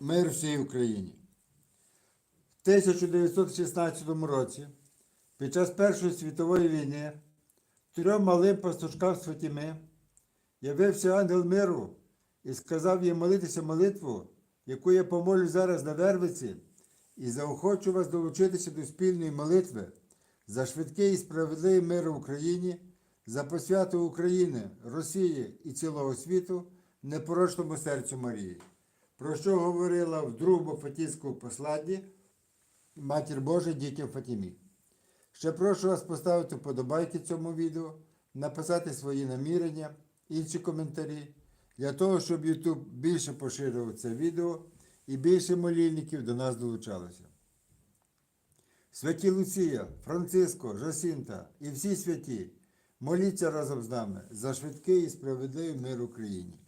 Мир всій Україні. В 1916 році, під час Першої світової війни, трьом малим пастушкам з Фатіми явився ангел миру і сказав їм молитися молитву, яку я помолю зараз на Вервиці, і заохочу вас долучитися до спільної молитви за швидкий і справедливий мир в Україні, за посвяту України, Росії і цілого світу непорочному серцю Марії про що говорила в другому Фатійському посланні Матір Божа дітям Фатімі. Ще прошу вас поставити вподобайки цьому відео, написати свої намірення, інші коментарі, для того, щоб YouTube більше поширював це відео і більше молільників до нас долучалося. Святі Луція, Франциско, Жасінта і всі святі, моліться разом з нами за швидкий і справедливий мир Україні.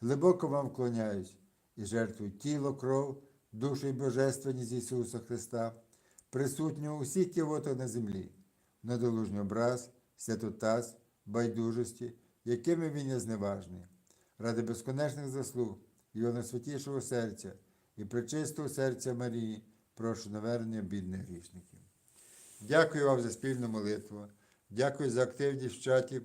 глибоко вам вклоняюсь і жертвую тіло, кров, душу і божественність Ісуса Христа, присутнього у всіх кивотах на землі, недолужний образ, святотаз, байдужості, якими він є зневажний, ради безконечних заслуг Його найсвятішого серця і пречистого серця Марії, прошу навернення бідних грішників. Дякую вам за спільну молитву. Дякую за активність в чаті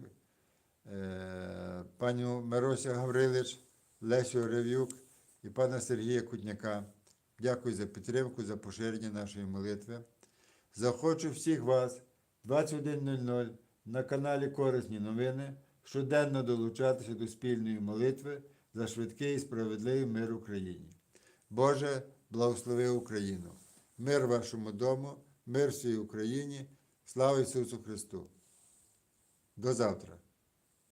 е, пані Мирося Гаврилич, Лесю Рев'юк і пана Сергія Кутняка. Дякую за підтримку, за поширення нашої молитви. Захочу всіх вас 21.00 на каналі Корисні новини щоденно долучатися до спільної молитви за швидкий і справедливий мир Україні. Боже, благослови Україну! Мир вашому дому, мир всій Україні, слава Ісусу Христу! До завтра!